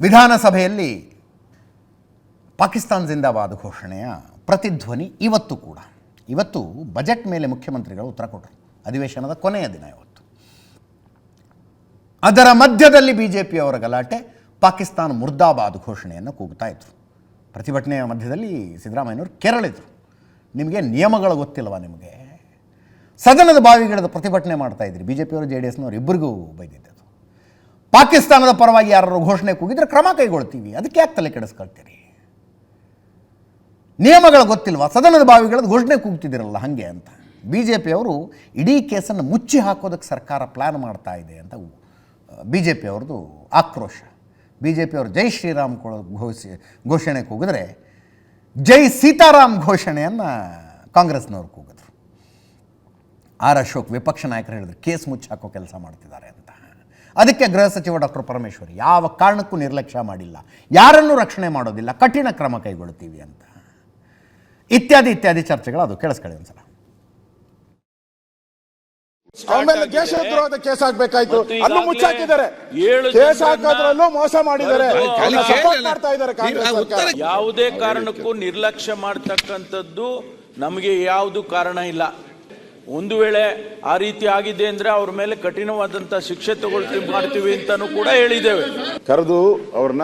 ವಿಧಾನಸಭೆಯಲ್ಲಿ ಪಾಕಿಸ್ತಾನ್ ಜಿಂದಾಬಾದ್ ಘೋಷಣೆಯ ಪ್ರತಿಧ್ವನಿ ಇವತ್ತು ಕೂಡ. ಇವತ್ತು ಬಜೆಟ್ ಮೇಲೆ ಮುಖ್ಯಮಂತ್ರಿಗಳು ಉತ್ತರ ಕೊಟ್ಟರು ಅಧಿವೇಶನದ ಕೊನೆಯ ದಿನ ಇವತ್ತು. ಅದರ ಮಧ್ಯದಲ್ಲಿ ಬಿ ಜೆ ಪಿಯವರ ಗಲಾಟೆ, ಪಾಕಿಸ್ತಾನ ಮುರ್ದಾಬಾದ್ ಘೋಷಣೆಯನ್ನು ಕೂಗ್ತಾ ಇದ್ರು. ಪ್ರತಿಭಟನೆಯ ಮಧ್ಯದಲ್ಲಿ ಸಿದ್ದರಾಮಯ್ಯನವರು ಕೆರಳಿದರು. ನಿಮಗೆ ನಿಯಮಗಳು ಗೊತ್ತಿಲ್ವಾ ನಿಮಗೆ? ಸದನದ ಬಾವಿಗಿಡದ ಪ್ರತಿಭಟನೆ ಮಾಡ್ತಾ ಇದ್ರಿ. ಬಿ ಜೆ ಪಿಯವರು ಜೆ ಡಿ ಎಸ್ನವರು, ಇಬ್ಬರಿಗೂ ಬೈದಿದ್ದದು ಪಾಕಿಸ್ತಾನದ ಪರವಾಗಿ ಯಾರು ಘೋಷಣೆ ಕೂಗಿದ್ರೆ ಕ್ರಮ ಕೈಗೊಳ್ತೀವಿ. ಅದಕ್ಕೆ ಯಾಕೆ ತಲೆ ಕೆಡಿಸ್ಕೊಳ್ತೀರಿ? ನಿಯಮಗಳು ಗೊತ್ತಿಲ್ವಾ? ಸದನದ ಬಾವಿಗಳದ್ದು ಘೋಷಣೆ ಕೂಗ್ತಿದ್ದೀರಲ್ಲ, ಹಾಗೆ ಅಂತ. ಬಿ ಜೆ ಪಿಯವರು ಇಡೀ ಕೇಸನ್ನು ಮುಚ್ಚಿ ಹಾಕೋದಕ್ಕೆ ಸರ್ಕಾರ ಪ್ಲ್ಯಾನ್ ಮಾಡ್ತಾ ಇದೆ ಅಂತ ಬಿ ಜೆ ಪಿಯವ್ರದ್ದು ಆಕ್ರೋಶ. ಬಿ ಜೆ ಪಿಯವರು ಜೈ ಶ್ರೀರಾಮ್ ಘೋಷಿ, ಘೋಷಣೆ ಕೂಗಿದ್ರೆ ಜೈ ಸೀತಾರಾಮ್ ಘೋಷಣೆಯನ್ನು ಕಾಂಗ್ರೆಸ್ನವ್ರು ಕೂಗಿದ್ರು. ಆರ್ ಅಶೋಕ್ ವಿಪಕ್ಷ ನಾಯಕರು ಹೇಳಿದ್ರು, ಕೇಸ್ ಮುಚ್ಚಿ ಹಾಕೋ ಕೆಲಸ ಮಾಡ್ತಿದ್ದಾರೆ ಅಂತ. ಅದಕ್ಕೆ ಗೃಹ ಸಚಿವ ಡಾಕ್ಟರ್ ಪರಮೇಶ್ವರ್ ಯಾವ ಕಾರಣಕ್ಕೂ ನಿರ್ಲಕ್ಷ್ಯ ಮಾಡಿಲ್ಲ. ಯಾರನ್ನೂ ರಕ್ಷಣೆ ಮಾಡೋದಿಲ್ಲ ಕಠಿಣ ಕ್ರಮ ಕೈಗೊಳ್ತೀವಿ ಅಂತ. ಇತ್ಯಾದಿ ಇತ್ಯಾದಿ ಚರ್ಚೆಗಳು ಅದು ಕೇಳಿಸ್ಕೊಳ್ಳಿ ಒಂದ್ಸಲ. ಆಮೇಲೆ ದೇಶದ್ರೋಹದ ಕೇಸ್ ಹಾಕ್ಬೇಕಾಯ್ತು ಮತ್ತು ಅಲ್ಲೂ ಮುಚ್ಚಾಕಿದ್ದಾರೆ. ಏಳು ಕೇಸ್ ಹಾಕೋದ್ರಲ್ಲೂ ಮೋಸ ಮಾಡಿದ್ದಾರೆ. ಮಾಡ್ತಾ ಇದ್ದಾರೆ ಕಾಂಗ್ರೆಸ್ ಯಾವುದೇ ಕಾರಣಕ್ಕೂ ನಿರ್ಲಕ್ಷ್ಯ ಮಾಡ್ತಕ್ಕಂಥದ್ದು ನಮಗೆ ಯಾವುದು ಕಾರಣ ಇಲ್ಲ. ಒಂದು ವೇಳೆ ಆ ರೀತಿ ಆಗಿದೆ ಅಂದ್ರೆ ಅವ್ರ ಮೇಲೆ ಕಠಿಣವಾದಂತ ಶಿಕ್ಷೆ ತಗೊಳ್ತೀವಿ ಮಾಡ್ತೀವಿ ಅಂತಾನು ಕೂಡ ಹೇಳಿದ್ದೇವೆ. ಕರೆದು ಅವ್ರನ್ನ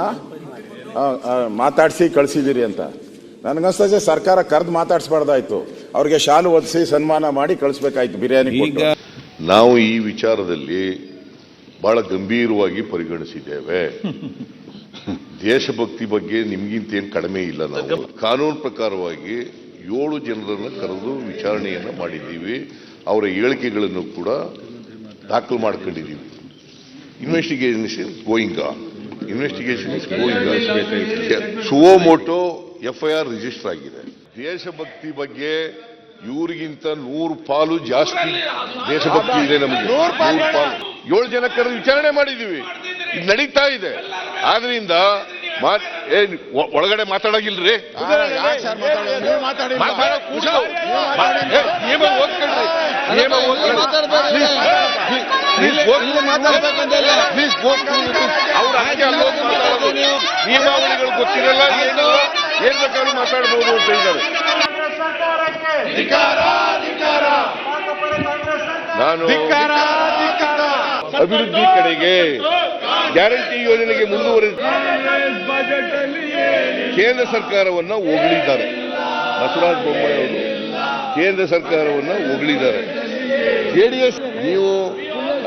ಮಾತಾಡಿಸಿ ಕಳಿಸಿದಿರಿ ಅಂತ. ನನಗನ್ಸ್ತದೆ ಸರ್ಕಾರ ಕರೆದು ಮಾತಾಡಿಸ್ಬಾರ್ದಾಯ್ತು. ಅವ್ರಿಗೆ ಶಾಲು ಒದಿಸಿ ಸನ್ಮಾನ ಮಾಡಿ ಕಳಿಸ್ಬೇಕಾಯ್ತು ಬಿರಿಯಾನಿ ಈಗ ನಾವು ಈ ವಿಚಾರದಲ್ಲಿ ಬಹಳ ಗಂಭೀರವಾಗಿ ಪರಿಗಣಿಸಿದ್ದೇವೆ. ದೇಶಭಕ್ತಿ ಬಗ್ಗೆ ನಿಮ್ಗಿಂತ ಏನು ಕಡಿಮೆ ಇಲ್ಲ ನಾವು. ಕಾನೂನು ಪ್ರಕಾರವಾಗಿ ಏಳು ಜನರನ್ನು ಕರೆದು ವಿಚಾರಣೆಯನ್ನು ಮಾಡಿದ್ದೀವಿ. ಅವರ ಹೇಳಿಕೆಗಳನ್ನು ಕೂಡ ದಾಖಲು ಮಾಡ್ಕೊಂಡಿದ್ದೀವಿ. Investigation is going investigation is going suo motu FIR register ಆಗಿದೆ. ದೇಶಭಕ್ತಿ ಬಗ್ಗೆ ಇವ್ರಿಗಿಂತ ನೂರು ಪಾಲು ಜಾಸ್ತಿ ದೇಶಭಕ್ತಿ ಇದೆ ನಮಗೆ. ನೂರು ಪಾಲು. ಏಳು ಜನ ಕರೆದು ವಿಚಾರಣೆ ಮಾಡಿದ್ದೀವಿ. ಇದು ನಡೀತಾ ಇದೆ. ಆದ್ರಿಂದ ಏನ್ ಒಳಗಡೆ ಮಾತಾಡೋಗಿಲ್ರಿ. ಅವ್ರ ಹಾಗೆ ನಿಯಮಾವಳಿಗಳು ಗೊತ್ತಿರಲ್ಲ ಏನಿಲ್ಲ. ಏನ್ ಬೇಕಾದ್ರೂ ಮಾತಾಡ್ಬೋದು ಅಂತ ಇದ್ದಾರೆ ನಾನು ಅಭಿವೃದ್ಧಿ ಕಡೆಗೆ ಗ್ಯಾರಂಟಿ ಯೋಜನೆಗೆ ಮುಂದುವರೆದ ಕೇಂದ್ರ ಸರ್ಕಾರವನ್ನ ಹೊಗಳಿದ್ದಾರೆ. ಬಸವರಾಜ ಬೊಮ್ಮಾಯಿ ಅವರು ಕೇಂದ್ರ ಸರ್ಕಾರವನ್ನ ಹೊಗಳಿದ್ದಾರೆ. ಜೆಡಿಎಸ್ ನೀವು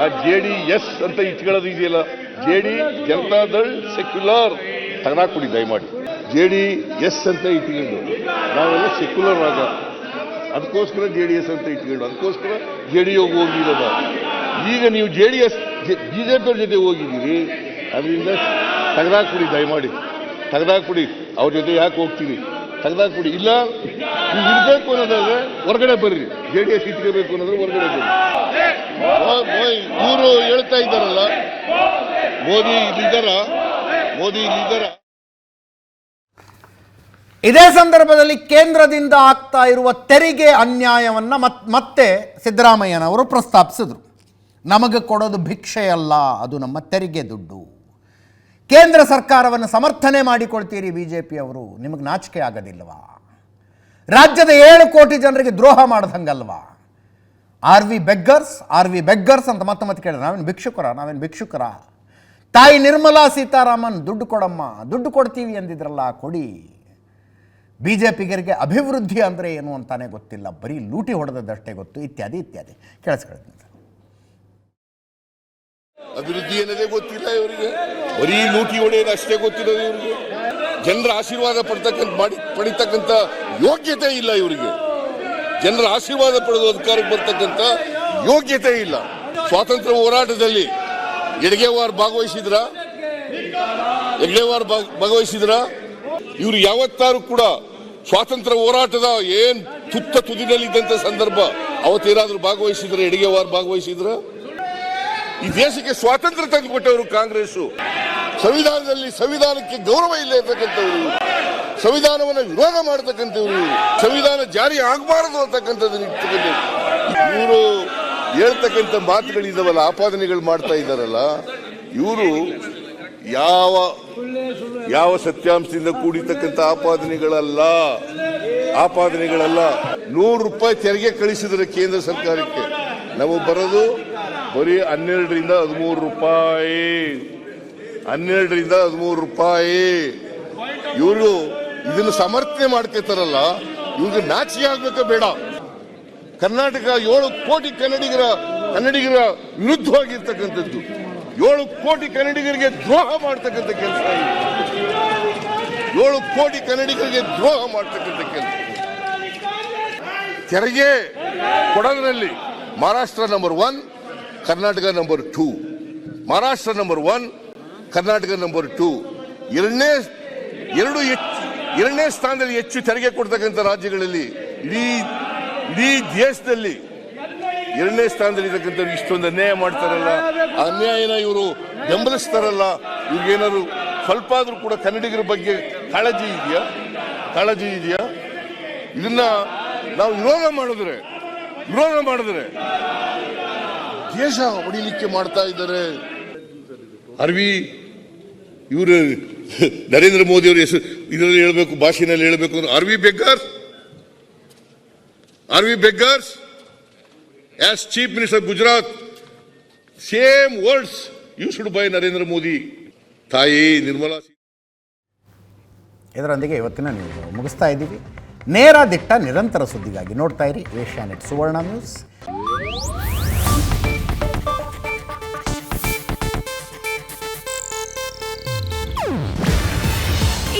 ಆ ಜೆ ಡಿ ಎಸ್ ಅಂತ ಇಟ್ಕೊಳ್ಳೋದು ಇದೆಯಲ್ಲ? ಜೆ ಡಿ ಜನತಾದಳ್ ಸೆಕ್ಯುಲರ್ ತಗದಾಕ್ಬಿಡಿ ದಯಮಾಡಿ. ಜೆ ಡಿ ಎಸ್ ಅಂತ ಇಟ್ಕೊಂಡು ನಾವೆಲ್ಲ ಸೆಕ್ಯುಲರ್ ಆಗ ಅದಕ್ಕೋಸ್ಕರ ಜೆ ಡಿ ಎಸ್ ಅಂತ ಇಟ್ಕೊಂಡು, ಅದಕ್ಕೋಸ್ಕರ ಜೆ ಡಿ ಹೋಗಿರೋದ. ಈಗ ನೀವು ಜೆ ಡಿ ಎಸ್ ಬಿಜೆಪಿ ಜೊತೆ ಹೋಗಿದ್ದೀರಿ. ಅದರಿಂದ ತೆಗೆದಾಕ್ಬಿಡಿ ದಯಮಾಡಿ. ಕುಡಿ. ಅವ್ರ ಜೊತೆ ಯಾಕೆ ಹೋಗ್ತೀವಿ ತೆಗೆದಾಕ್ಬಿಡಿ ಇಲ್ಲ, ನೀವು ಇರ್ಬೇಕು ಅನ್ನೋದಾದ್ರೆ ಹೊರಗಡೆ ಬರ್ರಿ. ಜೆ ಡಿ ಎಸ್ ಇಟ್ಕೋಬೇಕು ಅನ್ನೋದ್ರೆ ಹೊರಗಡೆ ಬರ್ರಿ. ಇವರು ಹೇಳ್ತಾ ಇದ್ದಾರಲ್ಲ, ಮೋದಿ ಇಲ್ಲಿದ್ದಾರ? ಮೋದಿ ಇಲ್ಲಿದ್ದಾರ? ಇದೇ ಸಂದರ್ಭದಲ್ಲಿ ಕೇಂದ್ರದಿಂದ ಆಗ್ತಾ ಇರುವ ತೆರಿಗೆ ಅನ್ಯಾಯವನ್ನು ಮತ್, ಮತ್ತೆ ಸಿದ್ದರಾಮಯ್ಯನವರು ಪ್ರಸ್ತಾಪಿಸಿದರು. ನಮಗೆ ಕೊಡೋದು ಭಿಕ್ಷೆಯಲ್ಲ ಅದು ನಮ್ಮ ತೆರಿಗೆ ದುಡ್ಡು. ಕೇಂದ್ರ ಸರ್ಕಾರವನ್ನು ಸಮರ್ಥನೆ ಮಾಡಿಕೊಳ್ತೀರಿ ಬಿ ಜೆ ಪಿಯವರು ನಿಮಗೆ ನಾಚಿಕೆ ಆಗೋದಿಲ್ವಾ? ರಾಜ್ಯದ ಏಳು ಕೋಟಿ ಜನರಿಗೆ ದ್ರೋಹ ಮಾಡ್ದಂಗಲ್ವಾ R V beggars, R V beggars ಅಂತ ಮತ್ತೆ ಮತ್ತೆ ಕೇಳಿದ್ರೆ ನಾವೇನು ಭಿಕ್ಷುಕರ ನಾವೇನು ಭಿಕ್ಷುಕರ? ತಾಯಿ ನಿರ್ಮಲಾ ಸೀತಾರಾಮನ್ ದುಡ್ಡು ಕೊಡಮ್ಮ, ದುಡ್ಡು ಕೊಡ್ತೀವಿ ಅಂದಿದ್ರಲ್ಲ, ಕೊಡಿ. ಬಿ ಜೆ ಪಿಗರಿಗೆ ಅಭಿವೃದ್ಧಿ ಅಂದರೆ ಏನು ಅಂತಾನೆ ಗೊತ್ತಿಲ್ಲ. ಬರೀ ಲೂಟಿ ಹೊಡೆದದ್ದಷ್ಟೇ ಗೊತ್ತು. ಇತ್ಯಾದಿ ಇತ್ಯಾದಿ. ಕೇಳಿಸ್ಕೊಳ್ತೀನಿ ಅಭಿವೃದ್ಧಿ ಏನದೇ ಗೊತ್ತಿಲ್ಲ ಇವರಿಗೆ. ಬರೀ ಲೂಟಿ ಹೊಡೆಯೋದು ಅಷ್ಟೇ ಗೊತ್ತಿರೋದು ಇವರಿಗೆ. ಜನರ ಆಶೀರ್ವಾದ ಪಡ್ತಕ್ಕಂಥ ಮಾಡಿ ಪಡಿತಕ್ಕಂಥ ಯೋಗ್ಯತೆ ಇಲ್ಲ ಇವರಿಗೆ. ಜನರ ಆಶೀರ್ವಾದ ಪಡೆದು ಅಧಿಕಾರಕ್ಕೆ ಬರ್ತಕ್ಕಂಥ ಯೋಗ್ಯತೆ ಇಲ್ಲ. ಸ್ವಾತಂತ್ರ್ಯ ಹೋರಾಟದಲ್ಲಿ ಎಡಗೆವಾರ್ ಭಾಗವಹಿಸಿದ್ರ? ಎಡಗೆವಾರ್ ಭಾಗವಹಿಸಿದ್ರ? ಇವರು ಯಾವತ್ತಾರು ಕೂಡ ಸ್ವಾತಂತ್ರ್ಯ ಹೋರಾಟದ ಏನ್ ತುತ್ತ ತುದಿನಲ್ಲಿದ್ದಂತ ಸಂದರ್ಭ ಅವತ್ತೇನಾದ್ರೂ ಭಾಗವಹಿಸಿದ್ರೆ? ಎಡಗೆವಾರ್ ಭಾಗವಹಿಸಿದ್ರ? ಈ ದೇಶಕ್ಕೆ ಸ್ವಾತಂತ್ರ್ಯ ತಂದುಕೊಟ್ಟವರು ಕಾಂಗ್ರೆಸ್ ಸಂವಿಧಾನದಲ್ಲಿ ಸಂವಿಧಾನಕ್ಕೆ ಗೌರವ ಇಲ್ಲ ಇರ್ತಕ್ಕಂಥವ್ರು. ಸಂವಿಧಾನವನ್ನು ವಿರೋಧ ಮಾಡತಕ್ಕಂಥವ್ರು. ಸಂವಿಧಾನ ಜಾರಿ ಆಗಬಾರದು ಅಂತಕ್ಕಂಥದ್ದನ್ನ ಇವರು ಹೇಳ್ತಕ್ಕಂಥ ಮಾತುಗಳಿದಾವಲ್ಲ ಆಪಾದನೆಗಳು ಮಾಡ್ತಾ ಇದ್ದಾರಲ್ಲ, ಇವರು ಯಾವ ಯಾವ ಸತ್ಯಾಂಶದಿಂದ ಕೂಡಿರ್ತಕ್ಕಂಥ ಆಪಾದನೆಗಳಲ್ಲ. ಆಪಾದನೆಗಳಲ್ಲ. ನೂರು ರೂಪಾಯಿ ತೆರಿಗೆ ಕಳಿಸಿದ್ರೆ ಕೇಂದ್ರ ಸರ್ಕಾರಕ್ಕೆ. ನಾವು ಬರೋದು ಬರೀ ಹನ್ನೆರಡರಿಂದ ಹದಿಮೂರು ರೂಪಾಯಿ. ಹನ್ನೆರಡರಿಂದ ಹದಿಮೂರು ರೂಪಾಯಿ. ಇವರು ಇದನ್ನು ಸಮರ್ಥನೆ ಮಾಡ್ತಿರ್ತಾರಲ್ಲ ಇವ್ರಿಗೆ ನಾಚಿಕೆ ಆಗ್ಬೇಕ ಬೇಡ. ಕರ್ನಾಟಕ ಏಳು ಕೋಟಿ ಕನ್ನಡಿಗರ ಕನ್ನಡಿಗರ ವಿರುದ್ಧವಾಗಿರ್ತಕ್ಕಂಥದ್ದು. ಏಳು ಕೋಟಿ ಕನ್ನಡಿಗರಿಗೆ ದ್ರೋಹ ಮಾಡ್ತಕ್ಕಂಥ ಕೆಲಸ ಏಳು ಕೋಟಿ ಕನ್ನಡಿಗರಿಗೆ ದ್ರೋಹ ಮಾಡ್ತಕ್ಕಂಥ ಕೆಲಸ. ತೆರಿಗೆ ಕೊಡಗಿನಲ್ಲಿ Maharashtra number one Karnataka number two Maharashtra number one Karnataka number two ಎರಡನೇ, ಎರಡು ಹೆಚ್ಚು ಎರಡನೇ ಸ್ಥಾನದಲ್ಲಿ ಹೆಚ್ಚು ತೆರಿಗೆ ಕೊಡ್ತಕ್ಕಂಥ ರಾಜ್ಯಗಳಲ್ಲಿ, ಇಡೀ ಇಡೀ ದೇಶದಲ್ಲಿ ಎರಡನೇ ಸ್ಥಾನದಲ್ಲಿ ಇರತಕ್ಕಂಥ ಇಷ್ಟೊಂದು ಅನ್ಯಾಯ ಮಾಡ್ತಾರಲ್ಲ ಅನ್ಯಾಯನ ಇವರು ಬೆಂಬಲಿಸ್ತಾರಲ್ಲ ಇವ್ರಿಗೇನಾದ್ರು ಸ್ವಲ್ಪ ಆದ್ರೂ ಕೂಡ ಕನ್ನಡಿಗರ ಬಗ್ಗೆ ಕಾಳಜಿ ಇದೆಯಾ? ಕಾಳಜಿ ಇದೆಯಾ? ಇದನ್ನ ನಾವು ವಿರೋಧ ಮಾಡಿದ್ರೆ ವಿರೋಧ ಮಾಡಿದ್ರೆ ದೇಶ ಹೊಡಿಲಿಕ್ಕೆ ಮಾಡ್ತಾ ಇದ್ದಾರೆ. ಅರ್ವಿ, ಇವರು ನರೇಂದ್ರ ಮೋದಿ ಅವರ ಹೆಸರು, ಇದರಲ್ಲಿ ಹೇಳಬೇಕು, ಭಾಷೆನಲ್ಲಿ ಹೇಳಬೇಕು ಅಂದ್ರೆ R V R V beggars as chief minister Gujarat same words you should by Narendra Modi. ತಾಯಿ ನಿರ್ಮಲಾ ಇದರೊಂದಿಗೆ ಇವತ್ತಿನ ನ್ಯೂಸ್ ಮುಗಿಸ್ತಾ ಇದ್ದೀವಿ. ನೇರ ದಿಟ್ಟ ನಿರಂತರ ಸುದ್ದಿಗಾಗಿ ನೋಡ್ತಾ ಇರಿ ಏಷ್ಯಾನೆಟ್ ಸುವರ್ಣ ನ್ಯೂಸ್.